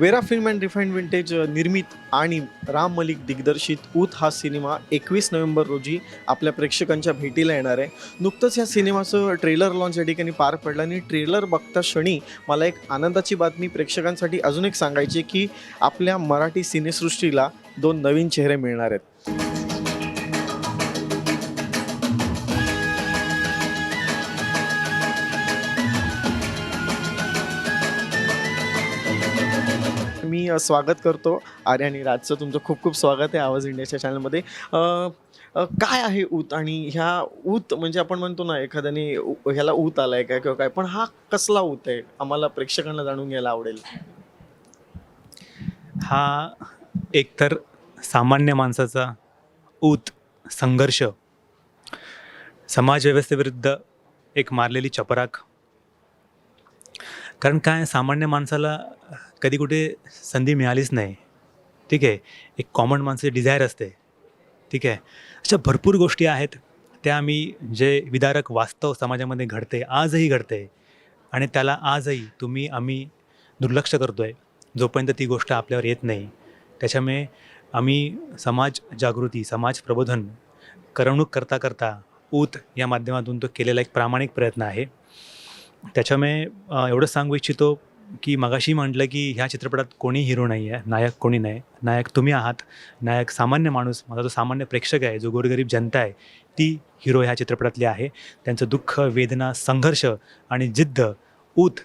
Vera film and refined vintage निर्मित आणि राम मलिक दिग्दर्शित ऊत हा सिनेमा एकवीस नोव्हेंबर रोजी आपल्या प्रेक्षकांच्या भेटीला येणार आहे. नुकतंच या सिनेमाचं ट्रेलर लॉन्च या ठिकाणी पार पडलं आणि ट्रेलर बघता क्षणी मला एक आनंदाची बातमी प्रेक्षकांसाठी अजून एक सांगायची की आपल्या मराठी सिनेसृष्टीला दोन नवीन चेहरे मिळणार आहेत. स्वागत करतो. आर्य आणि राजचं तुमचं खूप खूप स्वागत आहे आवाज इंडियाच्या चॅनलमध्ये. काय आहे ऊत आणि ह्या ऊत म्हणजे आपण म्हणतो ना एखाद्याने ह्याला ऊत आलाय काय किंवा काय पण हा कसला ऊत आहे? आम्हाला प्रेक्षकांना जाणून घ्यायला आवडेल. हा एकतर सामान्य माणसाचा ऊत संघर्ष समाजव्यवस्थेविरुद्ध एक मारलेली चपराक कारण काय सामान्य माणसाला कधी कुठे संधी मिळालीच नाही. ठीक आहे? एक कॉमन माणसाची डिझायर असते. ठीक आहे? अशा भरपूर गोष्टी आहेत. त्या आम्ही जे विदारक वास्तव समाजामध्ये घडते आजही घडते. आणि त्याला आजही तुम्ही आम्ही दुर्लक्ष करतो आहे जोपर्यंत ती गोष्ट आपल्यावर येत नाही. त्याच्यामुळे आम्ही समाज जागृती समाज प्रबोधन करमणूक करता करता ऊत या माध्यमातून तो केलेला एक प्रामाणिक प्रयत्न आहे. त्याच्यामुळे एवढं एवढंच सांगू इच्छितो की मगाशी म्हटलं की ह्या चित्रपटात कोणी हिरो नाही आहे नायक कोणी नाही. नायक तुम्ही आहात. नायक सामान्य माणूस माझा जो सामान्य प्रेक्षक आहे जो गोरगरीब जनता आहे ती हिरो ह्या चित्रपटातली आहे. त्यांचं दुःख वेदना संघर्ष आणि जिद्द ऊत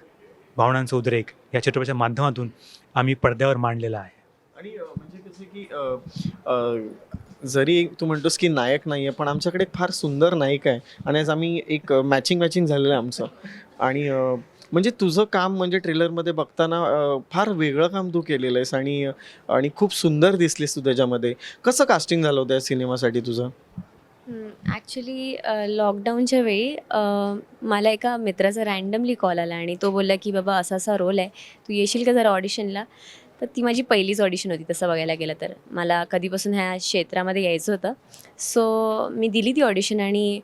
भावनांचं उद्रेक या चित्रपटाच्या माध्यमातून आम्ही पडद्यावर मांडलेला आहे. आणि म्हणजे कसं की जरी तू म्हणतोस की नायक नाही आहे पण आमच्याकडे एक फार सुंदर नायक आहे. आणि आज आम्ही एक मॅचिंग मॅचिंग झालेलं आहे आमचं. आणि म्हणजे तुझं काम म्हणजे ट्रेलरमध्ये बघताना फार वेगळं काम तू केलेलं आहेस आणि आणि खूप सुंदर दिसलीस तू त्याच्यामध्ये. कसं कास्टिंग झालं होतं या सिनेमासाठी तुझं? ॲक्च्युली लॉकडाऊनच्या वेळी मला एका मित्राचा रँडमली कॉल आला आणि तो बोलला की बाबा असा असा रोल आहे. तू येशील का जरा ऑडिशनला तर ती माझी पहिलीच ऑडिशन होती तसं बघायला गेलं तर. मला कधीपासून ह्या क्षेत्रामध्ये यायचं होतं. सो मी दिली ती ऑडिशन आणि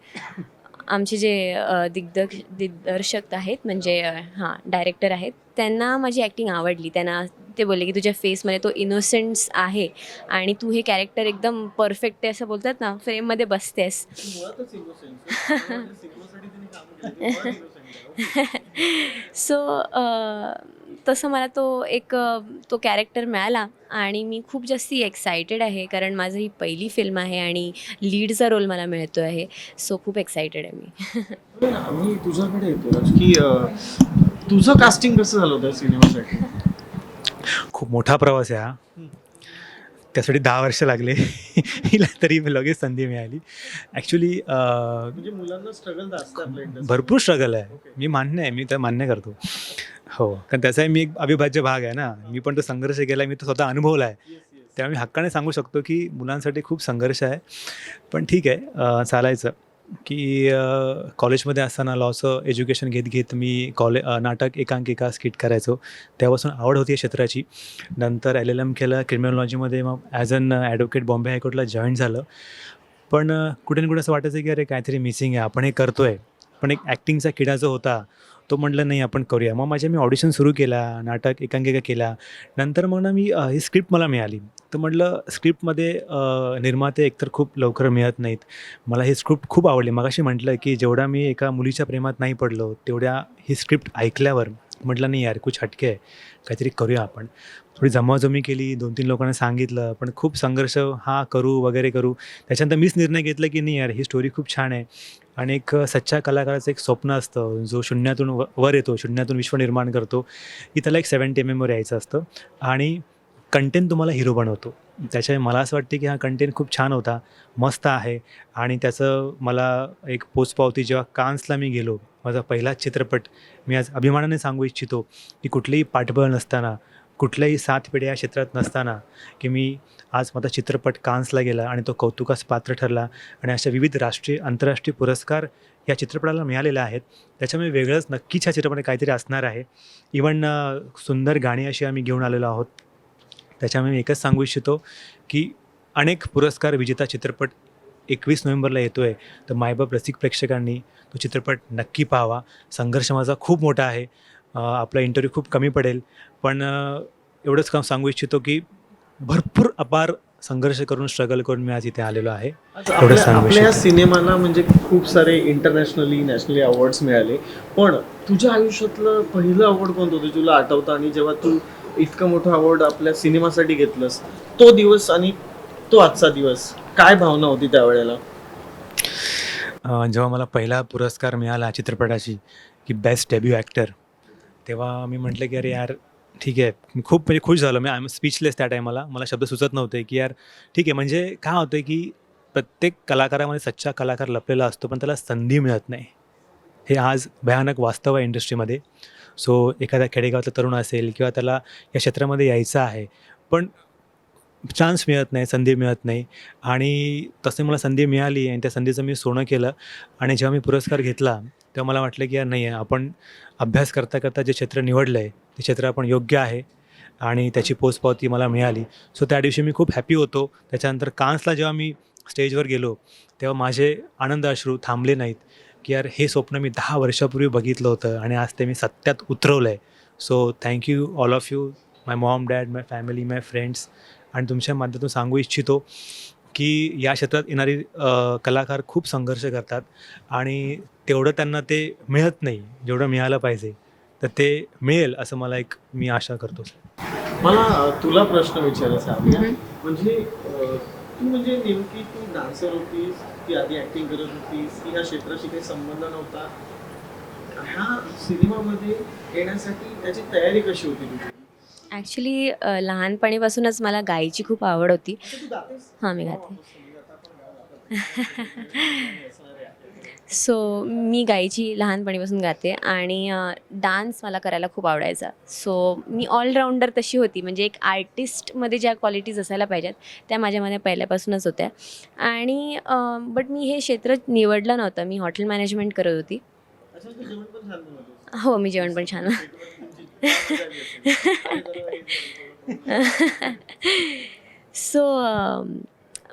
आमचे जे दिग्दर्श दिग्दर्शक आहेत म्हणजे हां डायरेक्टर आहेत त्यांना माझी ॲक्टिंग आवडली. त्यांना ते बोलले की तुझ्या फेसमध्ये तो इनोसेन्स आहे आणि तू हे कॅरेक्टर एकदम परफेक्ट आहे असं बोलतात ना फ्रेममध्ये बसतेस. सो तसं मला तो एक तो कॅरेक्टर मिळाला आणि मी खूप जास्ती एक्सायटेड आहे कारण माझं ही पहिली फिल्म आहे आणि लीडचा रोल मला मिळतो आहे. सो खूप एक्सायटेड आहे मी. मी तुझ्याकडे येतो की तुझं कास्टिंग कसं झालं होतं सिनेमासाठी? खूप मोठा प्रवास आहे हा. त्यासाठी दहा वर्ष लागले. हिला तरी लगेच संधी मिळाली. ॲक्च्युली म्हणजे भरपूर स्ट्रगल आहे. मी मान्य आहे. मी तर मान्य करतो. हो. कारण त्याचाही मी एक अविभाज्य भाग आहे ना. मी पण तो संघर्ष केला. मी तो स्वतः अनुभवला आहे. त्यामुळे मी हक्काने सांगू शकतो की मुलांसाठी खूप संघर्ष आहे. पण ठीक आहे. चालायचं. की कॉलेजमध्ये असताना लॉचं एज्युकेशन घेत घेत मी कॉले नाटक एकांकिका स्किट करायचो. त्यापासून आवड होती या क्षेत्राची. नंतर एल एल एम केलं क्रिमिनॉलॉजीमध्ये मग ॲज अन ॲडव्होकेट बॉम्बे हायकोर्टला जॉईन झालं. पण कुठे ना कुठे असं वाटायचं की अरे काहीतरी मिसिंग आहे. आपण हे करतो आहे पण एक ॲक्टिंगचा किडा जो होता तो म्हटलं नाही आपण करूया. मग माझ्या मी ऑडिशन सुरू केला नाटक एकांकिका केला. नंतर मग ना मी ही स्क्रिप्ट मला मिळाली. तर म्हटलं स्क्रिप्टमध्ये निर्माते एकतर खूप लवकर मिळत नाहीत. मला ही स्क्रिप्ट खूप आवडली. मगाशी म्हटलं की जेवढा मी एका मुलीच्या प्रेमात नाही पडलो तेवढ्या ही स्क्रिप्ट ऐकल्यावर म्हटलं नाही यार कुछ हटके आहे काहीतरी करूया आपण. थोडी जमाजमी केली दोन तीन लोकांना सांगितलं पण खूप संघर्ष हा करू वगैरे करू. त्याच्यानंतर मीच निर्णय घेतला की नाही यार ही स्टोरी खूप छान आहे. आणि एक सच्च्या कलाकाराचं एक स्वप्न असतं जो शून्यातून व वर येतो शून्यातून विश्व निर्माण करतो की त्याला एक सेवन्टी एम एमवर यायचं असतं. आणि कंटेंट तुम्हाला हिरो बनवतो. त्याच्यामुळे मला असं वाटते की हा कंटेंट खूप छान होता मस्त आहे. आणि त्याचं मला एक पोचपावती जेव्हा कान्सला मी गेलो माझा पहिलाच चित्रपट मी आज अभिमानाने सांगू इच्छितो की कुठलीही पाठबळ नसताना कुठल्याही सात पिढ्या या क्षेत्रात नसताना की मी आज माझा चित्रपट कान्सला गेला आणि तो कौतुकास पात्र ठरला आणि अशा विविध राष्ट्रीय आंतरराष्ट्रीय पुरस्कार या चित्रपटाला मिळालेले आहेत. त्याच्यामुळे वेगळंच नक्कीच ह्या चित्रपटात काहीतरी असणार आहे. इवन सुंदर गाणी अशी आम्ही घेऊन आलेलो आहोत. त्याच्यामुळे मी एकच सांगू इच्छितो की अनेक पुरस्कार विजेता चित्रपट एकवीस नोव्हेंबरला येतो आहे तर मायबाप रसिक प्रेक्षकांनी तो चित्रपट नक्की पाहावा. संघर्ष माझा खूप मोठा आहे. आपला इंटरव्ह्यू खूप कमी पडेल. पण एवढंच काम सांगू इच्छितो की भरपूर अपार संघर्ष करून स्ट्रगल करून मी आज इथे आलेलो आहे. सांगू या. सिनेमाला म्हणजे खूप सारे इंटरनॅशनली नॅशनली अवॉर्ड्स मिळाले. पण तुझ्या आयुष्यातलं पहिलं अवॉर्ड कोणतं होतं? तुला आठवतं आणि जेव्हा तू इतकं मोठं अवॉर्ड आपल्या सिनेमासाठी घेतलंस. तो दिवस आणि तो आजचा दिवस काय भावना होती त्यावेळेला? जेव्हा मला पहिला पुरस्कार मिळाला चित्रपटाची की बेस्ट डेब्यू ॲक्टर तेव्हा मी म्हटलं की अरे यार ठीक आहे. खूप म्हणजे खुश झालो मी. आय एम स्पीचलेस त्या टायमाला मला शब्द सुचत नव्हते की यार ठीक आहे. म्हणजे काय होतं की प्रत्येक कलाकारामध्ये सच्चा कलाकार लपलेला असतो पण त्याला संधी मिळत नाही. हे आज भयानक वास्तव आहे इंडस्ट्रीमध्ये सो एखाद्या खेडेगावातला तरुण असेल किंवा त्याला या क्षेत्रामध्ये यायचं आहे पण चान्स मिळत नाही संधी मिळत नाही. आणि तसे मला संधी मिळाली आणि त्या संधीचं मी सोनं केलं आणि जेव्हा मी पुरस्कार घेतला तेव्हा मला वाटलं की यार नाही आहे आपण अभ्यास करता करता जे क्षेत्र निवडलं आहे ते क्षेत्र आपण योग्य आहे आणि त्याची पोचपावती मला मिळाली. सो त्या दिवशी मी खूप हॅपी होतो. त्याच्यानंतर कान्सला जेव्हा मी स्टेजवर गेलो तेव्हा माझे आनंद अश्रू थांबले नाहीत. की यार हे स्वप्न मी दहा वर्षापूर्वी बघितलं होतं आणि आज ते मी सत्यात उतरवलं आहे so thank you all of you my mom dad my family my friends आणि तुमच्या माध्यमातून सांगू इच्छितो की या क्षेत्रात येणारी कलाकार खूप संघर्ष करतात आणि तेवढं त्यांना ते मिळत नाही जेवढं मिळालं पाहिजे तर ते मिळेल असं मला एक मी आशा करतो. मला तुला प्रश्न विचारायचा. म्हणजे तू म्हणजे नेमकी तू डान्सर होतीस की आधी ऍक्टिंग करत होतीस की ह्या क्षेत्राशी काही संबंध नव्हता? ह्या सिनेमामध्ये येण्यासाठी त्याची तयारी कशी होती तुझी? ॲक्च्युली लहानपणीपासूनच मला गायची खूप आवड होती? हां मी गाते. सो मी गायची लहानपणीपासून गाते आणि डान्स मला करायला खूप आवडायचा. सो मी ऑलराऊंडर तशी होती. म्हणजे एक आर्टिस्टमध्ये ज्या क्वालिटीज असायला पाहिजेत त्या माझ्यामध्ये पहिल्यापासूनच होत्या. आणि बट मी हे क्षेत्र निवडलं नव्हतं. मी हॉटेल मॅनेजमेंट करत होती. बनवतेस. हो मी जेवण पण छान सो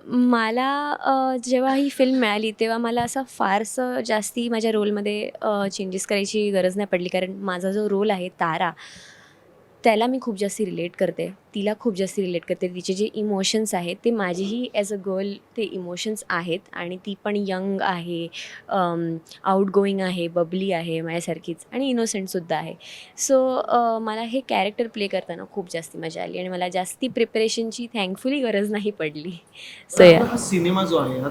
मला जेव्हा ही फिल्म मिळाली तेव्हा मला असं फारसं जास्ती माझ्या रोलमध्ये चेंजेस करायची गरज नाही पडली. कारण माझा जो रोल आहे तारा त्याला मी खूप जास्ती रिलेट करते. तिला खूप जास्ती रिलेट करते. तिचे जे इमोशन्स आहेत ते माझेही ॲज अ गर्ल ते इमोशन्स आहेत आणि ती पण यंग आहे. आउट गोईंग आहे बबली आहे माझ्यासारखीच आणि इनोसेंटसुद्धा आहे. सो मला हे कॅरेक्टर प्ले करताना खूप जास्ती मजा आली आणि मला जास्ती प्रिपरेशनची थँकफुली गरज नाही पडली. सो या सिनेमा जो आहे हा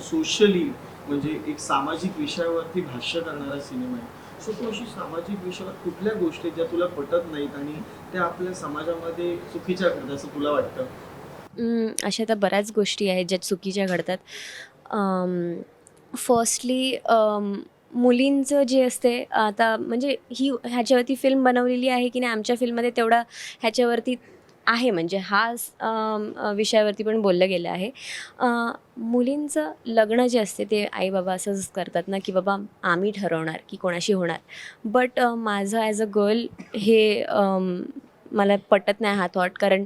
सोशली म्हणजे एक सामाजिक विषयावरती भाष्य करणारा सिनेमा आहे. सो तू अशी सामाजिक विषयावर कुठल्या गोष्टी ज्या तुला पटत नाहीत आणि त्या आपल्या समाजामध्ये चुकीच्या घडतात असं तुला वाटतं? अशा तर बऱ्याच गोष्टी आहेत ज्या चुकीच्या घडतात. फर्स्टली मुलींचं जे असते आता म्हणजे ही ह्याच्यावरती फिल्म बनवलेली आहे की नाही आमच्या फिल्ममध्ये तेवढा ह्याच्यावरती आहे. म्हणजे हा स- विषयावरती पण बोललं गेलं आहे. मुलींचं लग्न जे असते ते आई बाबा असंच करतात ना की बाबा आम्ही ठरवणार की कोणाशी होणार. बट माझं ॲज अ गर्ल हे मला पटत नाही हा थॉट कारण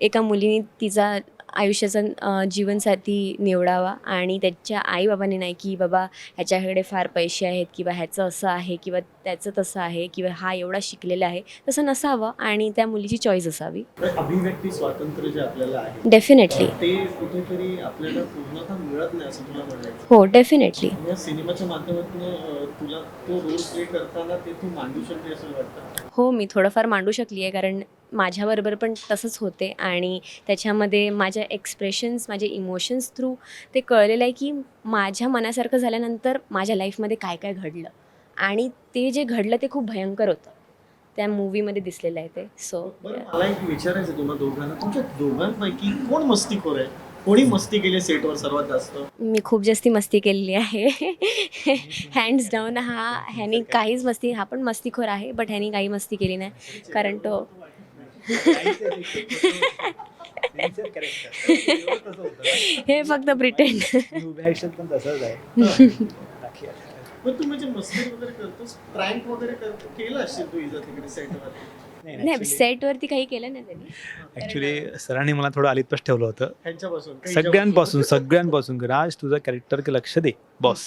एका मुलीने तिचा आयुष्याचा जीवनसाथी निवडावा आणि त्याच्या आईबाबांनी नाही की बाबा ह्याच्याकडे फार पैसे आहेत किंवा ह्याचं असं आहे किंवा त्याचं तसं आहे किंवा हा एवढा शिकलेला आहे तसं नसावं आणि त्या मुलीची चॉईस असावी. अभिव्यक्ती स्वातंत्र्य जे आपल्याला आहे डेफिनेटली ते कुठेतरी आपल्याला पूर्णतः मिळत नाही असं तुला म्हणायचं. हो डेफिनेटली सिनेमाच्या माध्यमातून तुला तो रोल प्ले करताना ते तू मांडू शकते असं वाटतं? हो मी थोडंफार मांडू शकली आहे कारण माझ्याबरोबर पण तसंच होते. आणि त्याच्यामध्ये माझ्या एक्सप्रेशन्स माझे इमोशन्स थ्रू ते कळलेलं आहे की माझ्या मनासारखं झाल्यानंतर माझ्या लाईफमध्ये काय काय घडलं? आणि ते जे घडलं ते खूप भयंकर होतं. त्या मूवीमध्ये दिसलेलं आहे ते. सो मला एक विचारायचं तुम्हाला दोघांना. तुमच्या दोघांपैकी कोण मस्तीखोर आहे? कोणी मस्ती केली सेटवर सर्वात जास्त? मी खूप जास्ती मस्ती केलेली आहे. हँड्स डाऊन हा ह्यानी काहीच मस्ती हा पण मस्तीखोर आहे बट ह्यानी काही मस्ती केली नाही. कारण तो हे फक्त प्रिटेंड पण तसंच आहे पण तू म्हणजे मस्ती वगैरे करतोस? प्रँक वगैरे करतो केलं असेल तू इजा तिकडे सेटवर नाही सेटवरती काही केलं नाही त्यांनी. ॲक्च्युली सरांनी मला थोडं अलितपच ठेवलं होतं. काही सगळ्यांपासून सगळ्यांपासून. राज तुझं कॅरेक्टर लक्ष दे. बॉस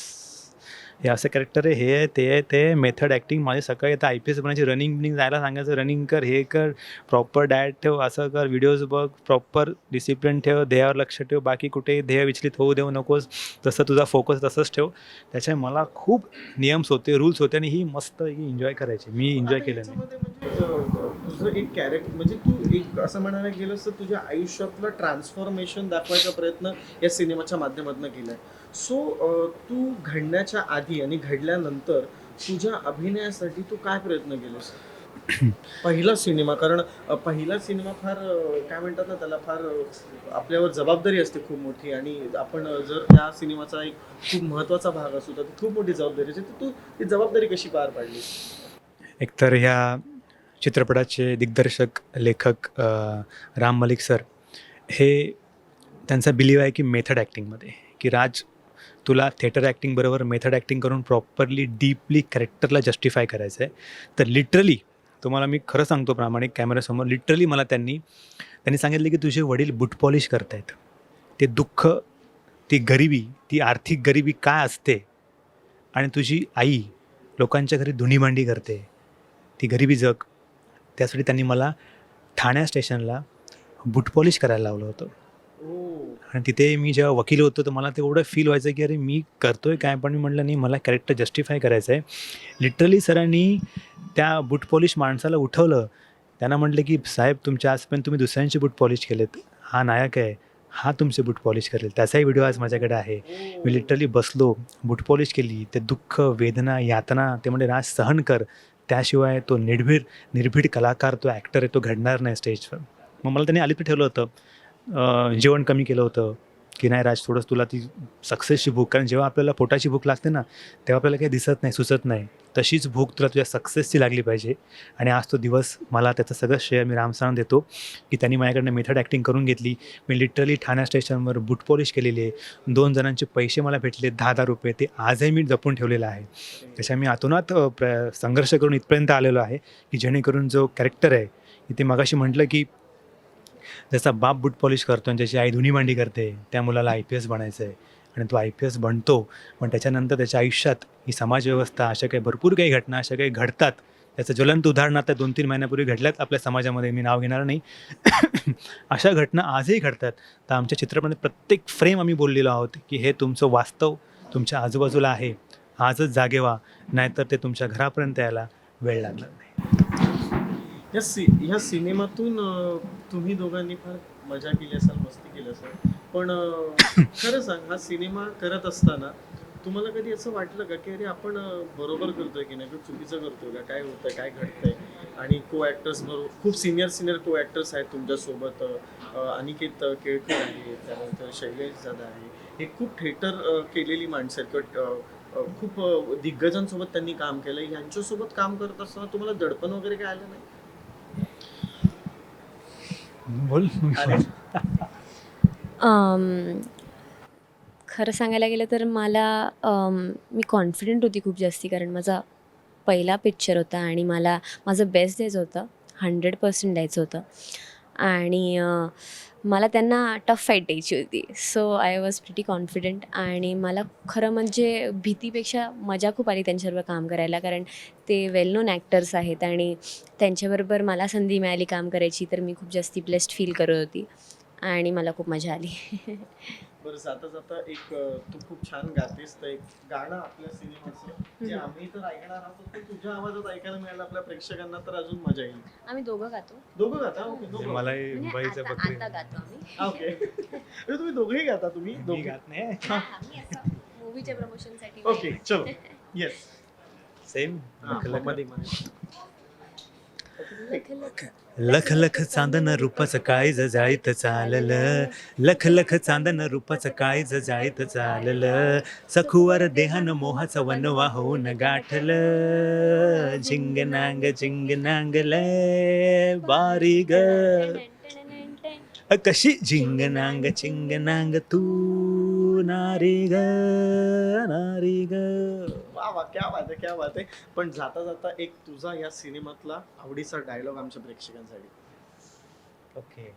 हे असं कॅरेक्टर आहे हे आहे ते आहे ते मेथड ॲक्टिंग माझे सकाळी आता आय पी एस बनायची रनिंग बिनिंग जायला सांगायचं रनिंग कर हे कर प्रॉपर डायट ठेव असं कर व्हिडिओज बघ प्रॉपर डिसिप्लिन ठेव ध्येयावर लक्ष ठेव बाकी कुठेही ध्येय विचलित होऊ देऊ नकोस तसं तुझा फोकस तसंच ठेव. त्याच्यामुळे मला खूप नियम्स होते रूल्स होते आणि ही मस्त एन्जॉय करायची मी एन्जॉय केलं नाही. तुझं एक कॅरेक्टर म्हणजे तू एक असं म्हणायला गेलंस तर तुझ्या आयुष्यातलं ट्रान्सफॉर्मेशन दाखवायचा प्रयत्न या सिनेमाच्या माध्यमातून केलाय. सो तू घडण्याच्या आधी आणि घडल्यानंतर तुझ्या अभिनयासाठी तू काय प्रयत्न केलेस? पहिला सिनेमा कारण पहिला सिनेमा फार काय म्हणतात ना त्याला फार आपल्यावर जबाबदारी असते खूप मोठी आणि आपण जर त्या सिनेमाचा एक खूप महत्त्वाचा भाग असतो तर खूप मोठी जबाबदारी असते. तर तू ती जबाबदारी कशी पार पाडली एकतर ह्या चित्रपटाचे दिग्दर्शक लेखक राम मलिक सर हे त्यांचा बिलीव आहे की मेथड ॲक्टिंगमध्ये की राज तुला थिएटर ॲक्टिंगबरोबर मेथड ॲक्टिंग करून प्रॉपरली डीपली कॅरेक्टरला जस्टिफाय करायचं आहे. तर लिटरली तुम्हाला मी खरं सांगतो प्रामाणिक कॅमेऱ्यासमोर लिटरली मला त्यांनी त्यांनी सांगितले की तुझे वडील बुट पॉलिश करतायत. ते दुःख ती गरिबी ती आर्थिक गरिबी काय असते? आणि तुझी आई लोकांच्या घरी धुणीभांडी करते. ती गरिबी जग. त्यासाठी त्यांनी मला ठाण्या स्टेशनला बुट पॉलिश करायला लावलं होतं. आणि तिथे मी जेव्हा वकील होतो तर मला तेवढं फील व्हायचं की अरे मी करतोय काय? पण मी म्हटलं नाही मला कॅरेक्टर जस्टिफाय करायचं आहे. लिटरली सरांनी त्या बुट पॉलिश माणसाला उठवलं. त्यांना म्हटलं की साहेब तुमच्या आजपर्यंत तुम्ही दुसऱ्यांचे बुट पॉलिश केलेत. हा नायक आहे. हा तुमचे बुट पॉलिश करेल. त्याचाही व्हिडिओ आज माझ्याकडे आहे. मी लिटरली बसलो बुट पॉलिश केली. ते दुःख वेदना यातना ते म्हणजे राज सहन कर. त्याशिवाय तो निर्भीड निर्भीड कलाकार तो ॲक्टर आहे तो घडणार नाही स्टेजवर मग मला त्यांनी अलिपी ठेवलं होतं. जेवण कमी केलं होतं. की नाही राज थोडंसं तुला ती सक्सेसची भूक कारण जेव्हा आपल्याला पोटाची भूक लागते ना तेव्हा आपल्याला काही दिसत नाही सुचत नाही. तशीच भूक तुला तुझ्या सक्सेसची लागली पाहिजे. आणि आज तो दिवस मला त्याचं सगळं श्रेय मी रामसाण देतो की त्यांनी माझ्याकडनं मेथड ॲक्टिंग करून घेतली. मी लिटरली ठाण्या स्टेशनवर बुट पॉलिश केलेली आहे. दोन जणांचे पैसे मला भेटले दहा दहा रुपये. ते आजही मी जपून ठेवलेलं आहे. त्याच्या मी आतोनात प्र संघर्ष करून इथपर्यंत आलेलो आहे की जेणेकरून जो कॅरेक्टर आहे इथे मगाशी म्हटलं की जसा बाप बुट पॉलिश करतो आणि ज्याची आई धुणी मांडी करते त्या मुलाला आय पी एस बनायचं आहे आणि तो आय पी एस बनतो पण त्याच्यानंतर त्याच्या आयुष्यात ही समाजव्यवस्था अशा काही भरपूर काही घटना अशा काही घडतात. त्याचं ज्वलंत उदाहरण आता दोन तीन महिन्यापूर्वी घडल्यात. आपल्या समाजामध्ये मी नाव घेणार नाही. अशा घटना आजही घडतात. तर आमच्या चित्रपटात प्रत्येक फ्रेम आम्ही बोललेलो आहोत की हे तुमचं वास्तव तुमच्या आजूबाजूला आहे. आजच जागे व्हा. नाहीतर ते तुमच्या घरापर्यंत यायला वेळ लागणार नाही. या सि ह्या सिनेमातून अं, तुम्ही दोघांनी फार मजा केली असाल मस्ती केली असाल. पण अं, खरं सांग हा सिनेमा करत असताना तुम्हाला कधी असं वाटलं का की अरे आपण अं, बरोबर करतोय की नाही? किंवा चुकीचं करतोय का? काय होतंय? काय घडतंय? आणि को ॲक्टर्स बरोबर खूप सिनियर सिनियर को ॲक्टर्स आहेत तुमच्यासोबत अं, अनिकेत केळकर आहे त्यानंतर शैलेश दादा आहे. हे खूप थिएटर केलेली माणसं आहेत. किंवा अं, अं, खूप अं, दिग्गजांसोबत त्यांनी काम केलं. यांच्यासोबत काम करत असताना तुम्हाला दडपण वगैरे काय आलं नाही? बोल. अम, खरं सांगायला गेलं तर मला अम, मी कॉन्फिडंट होती खूप जास्ती कारण माझा पहिला पिक्चर होता आणि मला माझं बेस्ट द्यायचं होतं. हंड्रेड पर्सेंट द्यायचं होतं. आणि अ, मला त्यांना टफ फाईट द्यायची होती. So I was pretty confident आणि मला खरं म्हणजे भीतीपेक्षा मजा खूप आली त्यांच्याबरोबर काम करायला. कारण ते वेल नोन ॲक्टर्स आहेत आणि त्यांच्याबरोबर मला संधी मिळाली काम करायची. तर मी खूप जास्ती ब्लेस्ड फील करत होती आणि मला खूप मजा आली. बरं जाता जाता एक तू खूप छान गातेस तर एक गाणं आपल्या सिनेमाचं जे. आम्ही तर ऐकणार आहोत ते तुझ्या आवाजात ऐकायला मिळालं आपल्या प्रेक्षकांना तर अजून मजा येईल. आम्ही दोघं गातो. दोघं गाता? ओके दोघं मलाही म्हणजे मुंबईचं आता बकरी आता गातो आम्ही. हा, ओके तुम्ही दोघेही गाता तुम्ही? दोघे. गात नाही. हा, आम्ही असं मूवीच्या प्रमोशनसाठी ओके चलो. येस सेममध्ये मध्ये. लख लख चांदन रूपाचं काय जायत चाललं. लख लख चांदन रूपाचं काय जायत चाललं. सखुवर देहान मोहाचं वन होऊन गाठलं. झिंग नांग झिंग लय बारी ग. कशी झिंग नांग चिंग नांग तू नारी ग नारी ग. क्या बात आहे क्या बात आहे. पण जाता जाता एक तुझा या सिनेमातला आवडीचा डायलॉग आमच्या प्रेक्षकांसाठी. ओके